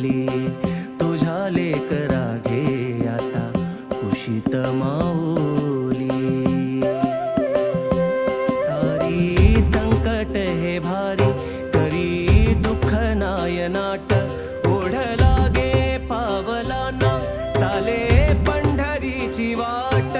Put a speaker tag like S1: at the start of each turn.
S1: पावली तुझ्या लेकरा घे आता कुशीत माऊली. तारी संकट हे भारी तरी दुःख नायनाट ओढ लागे पावलांना चाले पंढरीची वाट.